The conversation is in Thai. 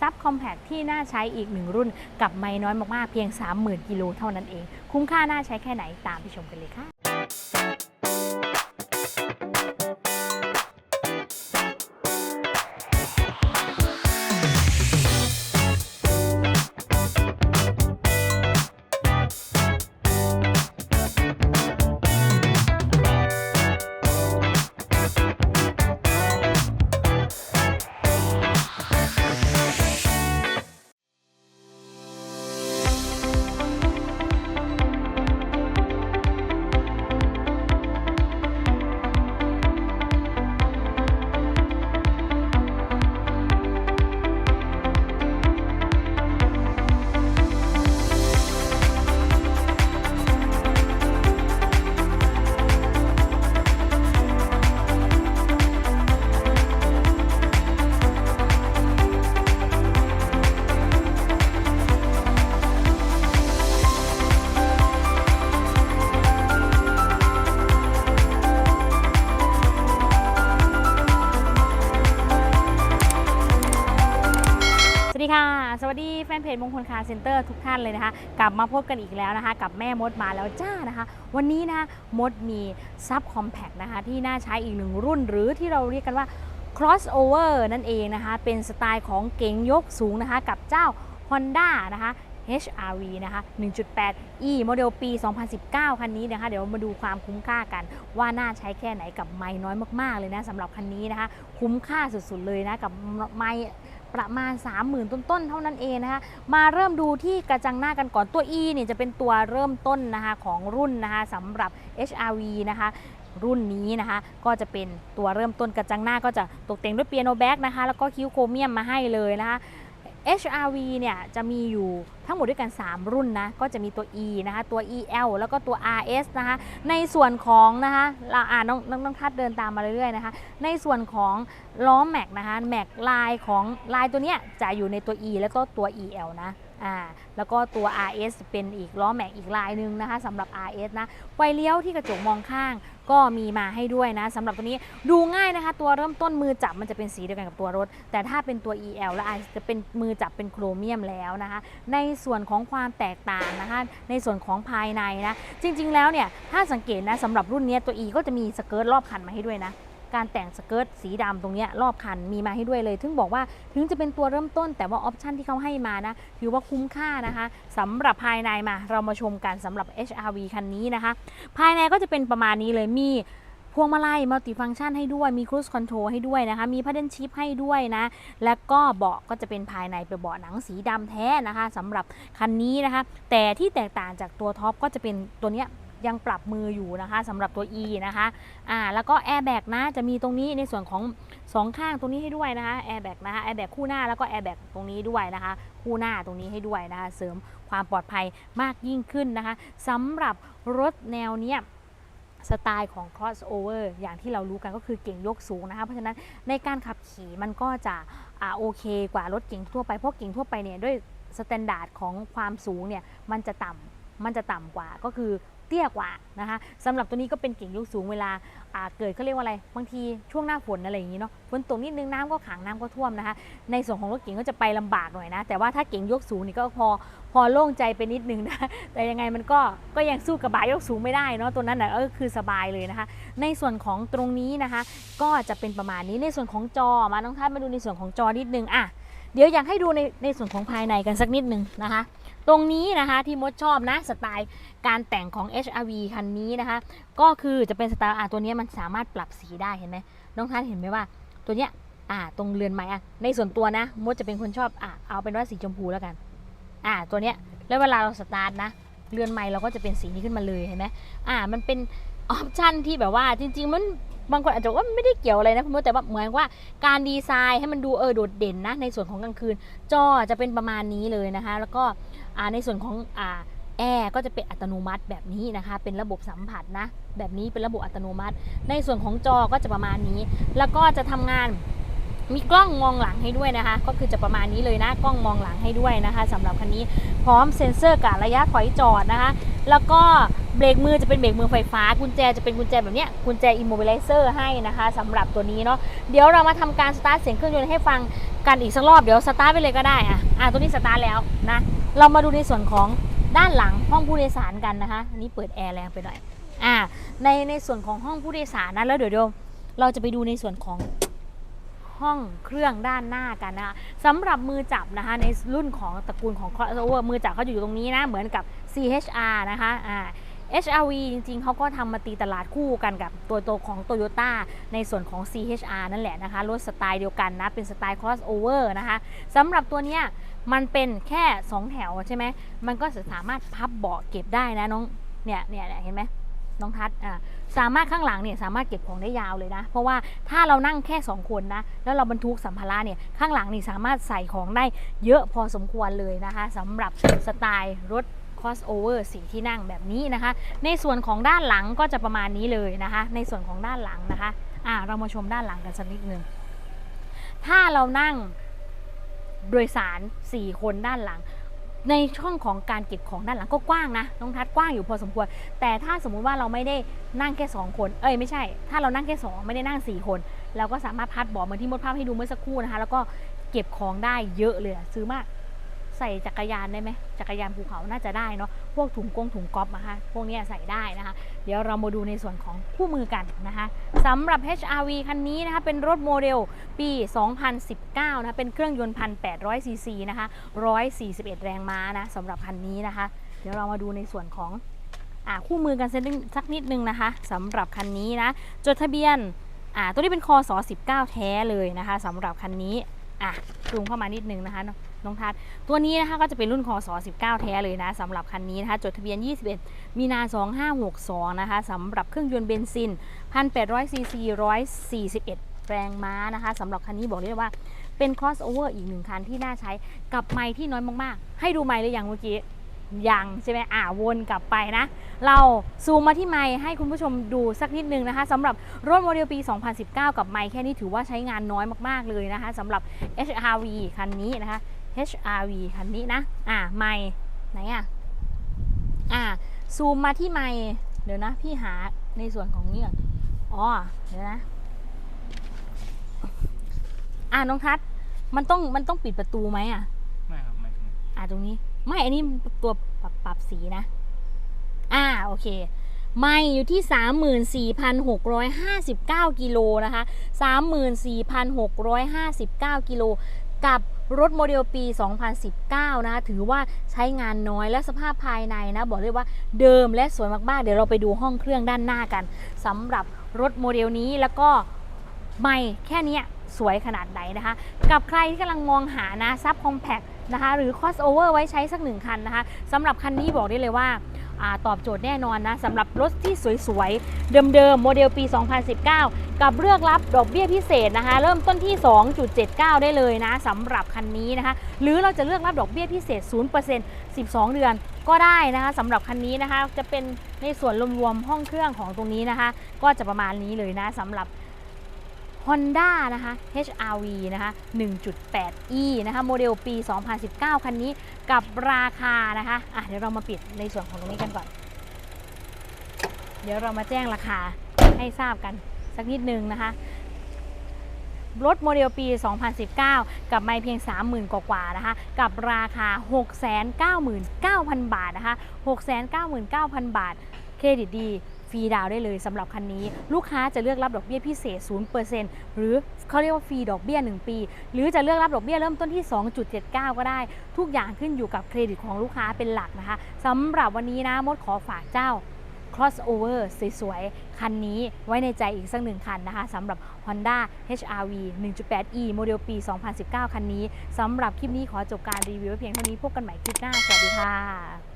ซับคอมแพคที่น่าใช้อีกหนึ่งรุ่นกับไม่น้อยมากๆ เพียง 30,000 กิโลเท่านั้นเอง คุ้มค่าน่าใช้แค่ไหนตามไปชมกันเลยค่ะ ดีค่ะสวัสดีแฟนเพจมงคลคาร์เซ็นเตอร์ทุกท่านเลยนะคะ กลับมาพบกันอีกแล้วนะคะ กับแม่มดมาแล้วจ้านะคะ วันนี้นะคะมดมีซับคอมแพคนะคะ ที่น่าใช้อีกหนึ่งรุ่น หรือที่เราเรียกกันว่า crossover นั่นเองนะคะ เป็นสไตล์ของเก๋งยกสูงนะคะ กับเจ้า Honda นะคะ HRV นะคะ 1.8 E โมเดลปี 2019 คันนี้นะคะ เดี๋ยวมาดูความคุ้มค่ากัน ว่าน่าใช้แค่ไหนกับไม้น้อยมาก ๆ เลยนะสำหรับคันนี้นะคะ คุ้มค่าสุด ๆ เลยนะ กับไม้ ประมาณ 30,000 ต้นๆ เท่านั้นเองนะคะ มาเริ่มดูที่กระจังหน้ากันก่อนตัว E เนี่ยจะเป็นตัวเริ่มต้นนะคะของรุ่นนะคะสำหรับ HRV นะคะรุ่นนี้นะคะก็จะเป็นตัวเริ่มต้นกระจังหน้าก็จะตกแต่งด้วยเปียโนแบ็กนะคะแล้วก็คิ้วโครเมียมมาให้เลยนะคะ HRV เนี่ยจะมีอยู่ทั้งหมดด้วยกัน 3 รุ่นนะ ก็จะมีตัว E นะคะตัว EL แล้วก็ตัว RS นะคะในส่วนของนะคะเราอ่าน้องน้องน้องทัดเดินตามมาเรื่อยๆนะคะในส่วนของล้อแม็กนะคะแม็กลายของลายตัวเนี้ยจะอยู่ในตัว E แล้วก็ตัว EL นะ อ่าแล้วก็ตัว RS เป็นอีกล้อแม็กอีกลายหนึ่งนะคะสำหรับ RS นะไฟเลี้ยวที่กระจกมองข้าง ก็มีมาให้ด้วยนะสำหรับตัวนี้ดูง่ายนะคะ ตัวเริ่มต้นมือจับมันจะเป็นสีเดียวกันกับตัวรถ แต่ถ้าเป็นตัว EL และ RS จะเป็นมือจับเป็นโครเมียมแล้วนะคะ ในส่วนของความแตกต่างนะคะ ในส่วนของภายในนะ จริง ๆ แล้วเนี่ยถ้าสังเกตนะสำหรับรุ่นนี้ตัว E ก็จะมีสเกิร์ตรอบคันมาให้ด้วยนะ การแต่งสเกิร์ตสีดำตรงนี้รอบคันมีมาให้ด้วยเลยถึงบอกว่าถึงจะเป็นตัวเริ่มต้น แต่ว่าออปชันที่เขาให้มานะถือว่าคุ้มค่านะคะสำหรับภายในมาเรามาชมกันสำหรับ HRV คันนี้นะคะ ภายในก็จะเป็นประมาณนี้เลยมีพวงมาลัยมัลติฟัง c t ชันให้ด้วย มีครู i คอนโทรลให้ด้วยนะคะ มีพัดเดิลชิพให้ด้วยนะ แล้วก็เบาะก็จะเป็นภายในเป็นเบาะหนังสีดำแท้นะคะสำหรับคันนี้นะคะ แต่ที่แตกต่างจากตัวท็อปก็จะเป็นตัวเนี้ย ยังปรับมืออยู่นะคะสำหรับตัว E นะคะอ่าแล้วก็แอร์แบกนะจะมีตรงนี้ในส่วนของสองข้างตรงนี้ให้ด้วยนะคะแอร์แบกนะคะแอร์แบกคู่หน้าแล้วก็แอร์แบกตรงนี้ด้วยนะคะคู่หน้าตรงนี้ให้ด้วยนะคะเสริมความปลอดภัยมากยิ่งขึ้นนะคะสำหรับรถแนวเนี้ยสไตล์ของ crossover อย่างที่เรารู้กันก็คือเก่งยกสูงนะคะเพราะฉะนั้นในการขับขี่มันก็จะอ่าโอเคกว่ารถเก่งทั่วไปเพราะเก่งทั่วไปเนี่ยด้วยสแตนดาร์ดของความสูงเนี่ยมันจะต่ำมันจะต่ำกว่าก็คือ ตี้ยกว่านะคะสำหรับตัวนี้ก็เป็นเก่งยกสูงเวลาเกิดเขาเรียกว่าอะไรบางทีช่วงหน้าฝนอะไรอย่างนี้เนาะฝนตกนิดนึงน้ำก็ขังน้ำก็ท่วมนะคะ ในส่วนของรถเก๋งก็จะไปลำบากหน่อยนะ แต่ว่าถ้าเก๋งยกสูงนี่ก็พอพอโล่งใจไปนิดนึงนะแต่ยังไงมันก็ก็ยังสู้กระบะยกสูงไม่ได้เนาะตัวนั้นนะก็คือสบายเลยนะคะ ในส่วนของตรงนี้นะคะ ก็จะเป็นประมาณนี้ในส่วนของจอมาน้องท่านมาดูในส่วนของจอนิดนึงอะเดี๋ยวอยากให้ดูในในส่วนของภายในกันสักนิดนึงนะคะ ตรงนี้นะคะที่มดชอบนะสไตล์การแต่งของ HRV คันนี้นะคะ ก็คือจะเป็นสไตล์อะตัวนี้มันสามารถปรับสีได้เห็นไหมน้องท่านเห็นไหมว่า ตัวเนี้ยอ่าตรงเรือนไม้อะในส่วนตัวนะมดจะเป็นคนชอบอะเอาเป็นว่าสีชมพูแล้วกันอ่าตัวเนี้ยแล้วเวลาเราสตาร์ทนะเรือนไม้เราก็จะเป็นสีนี้ขึ้นมาเลยเห็นไหมอ่ามันเป็นออปชันที่แบบว่าจริง ๆ มัน บางคนอาจจะว่าไม่ได้เกี่ยวอะไรนะคุณมดแต่ว่าเหมือนว่าการดีไซน์ให้มันดูเออโดดเด่นนะในส่วนของกลางคืน จอจะเป็นประมาณนี้เลยนะคะ แล้วก็ในส่วนของอ่าแอร์ก็จะเป็นอัตโนมัติแบบนี้นะคะ เป็นระบบสัมผัสนะ แบบนี้เป็นระบบอัตโนมัติ ในส่วนของจอก็จะประมาณนี้ แล้วก็จะทำงาน มีกล้องมองหลังให้ด้วยนะคะ ก็คือจะประมาณนี้เลยนะกล้องมองหลังให้ด้วยนะคะสำหรับคันนี้พร้อมเซ็นเซอร์กะระยะถอยจอดนะคะ แล้วก็เบรกมือจะเป็นเบรกมือไฟฟ้า กุญแจจะเป็นกุญแจแบบเนี้ยกุญแจอิมโมบิลิเซอร์ให้นะคะสำหรับตัวนี้เนาะเดี๋ยวเรามาทำการสตาร์ทเสียงเครื่องยนต์ให้ฟังกันอีกสักรอบเดี๋ยวสตาร์ทไปเลยก็ได้อะอะตัวนี้สตาร์ทแล้วนะเรามาดูในส่วนของด้านหลังห้องผู้โดยสารกันนะคะอันนี้เปิดแอร์แรงไปหน่อยอ่าในในส่วนของห้องผู้โดยสารนะแล้วเดี๋ยวเดี๋ยวเราจะไปดูในส่วนของ ห้องเครื่องด้านหน้ากันนะคะสำหรับมือจับนะคะในรุ่นของตระกูลของ crossover มือจับเขาอยู่ตรงนี้นะ เหมือนกับ CHR นะคะอ่า HRV จริงๆ เขาก็ทำมาตีตลาดคู่กันกับตัวโตของ Toyota ในส่วนของ CHR นั่นแหละนะคะ รถสไตล์เดียวกันนะ เป็นสไตล์ crossover นะคะสำหรับตัวเนี้ยมันเป็นแค่ 2 แถวใช่ไหม มันก็สามารถพับเบาะเก็บได้นะน้อง เนี่ยเนี่ยเห็นไหม น้องทัศน์อ่าสามารถข้างหลังเนี่ยสามารถเก็บของได้ยาวเลยนะ เพราะว่าถ้าเรานั่งแค่ 2 คนนะ แล้วเราบรรทุกสัมภาระเนี่ยข้างหลังนี่สามารถใส่ของได้เยอะพอสมควรเลยนะคะสำหรับสไตล์รถ crossover สีที่นั่งแบบนี้นะคะ ในส่วนของด้านหลังก็จะประมาณนี้เลยนะคะ ในส่วนของด้านหลังนะคะอ่าเรามาชมด้านหลังกันสักนิดนึงถ้าเรานั่งโดยสาร 4 คนด้านหลัง ในช่องของการเก็บของด้านหลังก็กว้างนะน้องทัดกว้างอยู่พอสมควร แต่ถ้าสมมุติว่าเราไม่ได้นั่งแค่ 2 คน เอ้ยไม่ใช่ ถ้าเรานั่งแค่ 2 ไม่ได้นั่ง 4 คน เราก็สามารถพัดเบาะเหมือนที่มดภาพให้ดูเมื่อสักครู่นะคะ แล้วก็เก็บของได้เยอะเลยซื้อมาก ใส่จักรยานได้ไหมจักรยานภูเขาน่าจะได้เนาะพวกถุงกงถุงก๊อปนะคะพวกนี้ใส่ได้นะคะ เดี๋ยวเรามาดูในส่วนของคู่มือกันนะคะสำหรับ HRV คันนี้นะคะเป็นรถโมเดลปี 2019 นะคะเป็นเครื่องยนต์ 1,800 ซีซีนะคะ 141 แรงม้านะสำหรับคันนี้นะคะ เดี๋ยวเรามาดูในส่วนของอคู่มือกันสักนิดนึงนะคะสำหรับคันนี้นะจดทะเบียนตัวนี้เป็นคอสอ19 แท้เลยนะคะสำหรับคันนี้อะซูมเข้ามานิดนึงนะคะ น้องทัศตัวนี้นะคะก็จะเป็นรุ่นคอสอ19 แท้เลยนะสำหรับคันนี้นะคะจดทะเบียน 21 มีนา 2562 นะคะสำหรับเครื่องยนต์เบนซิน 1,800ซีซี141 แรงม้านะคะสำหรับคันนี้บอกเลยว่าเป็น crossover อีกหนึ่งคันที่น่าใช้กับไม้ที่น้อยมากๆ ให้ดูไม้หรือยังเมื่อกี้ยังใช่ไหมอ่าวนกลับไปนะ เราซูมมาที่ไมค์ให้คุณผู้ชมดูสักนิดนึงนะคะสำหรับรถโมเดลปี 2019 กับไมค์แค่นี้ถือว่าใช้งานน้อยมากๆเลยนะคะสำหรับ HRV คันนี้นะคะ HRV คันนี้นะ อ่าไมค์ไหนอะ อ่า ซูมมาที่ไมค์เดี๋ยวนะ พี่หาในส่วนของนี้ก่อนอ๋อ เดี๋ยวนะ อ่าน้องทัศน์มันต้องมันต้องปิดประตูไหมอะ ไม่ครับ ไม่ถึงอ่าตรงนี้ ไม่ อันนี้ตัวปรับปรับสีนะ อ่า โอเคไม่อยู่ที่ 34,659 กิโลนะคะ 34,659 กิโลกับ รถโมเดลปี 2019นะคะถือว่าใช้งานน้อยและสภาพภายในนะ บอกเลยว่าเดิมและสวยมากๆ เดี๋ยวเราไปดูห้องเครื่องด้านหน้ากันสำหรับรถโมเดลนี้แล้วก็ไม่แค่นี้สวยขนาดไหนนะคะ กับใครที่กำลังมองหานะซับคอมแพ t นะคะหรือ crossover ไว้ใช้สักหนึ่งคันนะคะสำหรับคันนี้บอกได้เลยว่า ตอบโจทย์แน่นอนนะสำหรับรถที่สวยๆ เดิมๆ โมเดลปี 2019 กับเลือกรับดอกเบี้ยพิเศษนะคะ เริ่มต้นที่ 2.79 ได้เลยนะสำหรับคันนี้นะคะ หรือเราจะเลือกรับดอกเบี้ยพิเศษ 0% 12 เดือนก็ได้นะคะสำหรับคันนี้นะคะจะเป็นในส่วนรวมๆห้องเครื่องของตรงนี้นะคะ ก็จะประมาณนี้เลยนะสำหรับ Honda นะคะ HRV นะคะ 1.8e นะคะ โมเดลปี 2019 คันนี้กับราคานะคะอะเดี๋ยวเรามาปิดในส่วนของตรงนี้กันก่อน เดี๋ยวเรามาแจ้งราคาให้ทราบกันสักนิดนึงนะคะรถโมเดลปี 2019 กับไม่เพียง 30,000 กว่าๆนะคะ กับราคา 699,000 บาทนะคะ 699,000 บาท เครดิตดี ฟรีดาวได้เลยสำหรับคันนี้ ลูกค้าจะเลือกรับดอกเบี้ยพิเศษ 0%หรือเขาเรียกว่าฟรีดอกเบี้ย 1 ปี หรือจะเลือกรับดอกเบี้ยเริ่มต้นที่ 2.79 ก็ได้ ทุกอย่างขึ้นอยู่กับเครดิตของลูกค้าเป็นหลักนะคะสำหรับวันนี้นะมดขอฝากเจ้า crossover สวยๆ คันนี้ไว้ในใจอีกสักหนึ่งคันนะคะสำหรับ Honda HRV 1.8e โมเดลปี 2019 คันนี้สำหรับคลิปนี้ขอจบการรีวิวเพียงเท่านี้พบกันใหม่คลิปหน้า สวัสดีค่ะ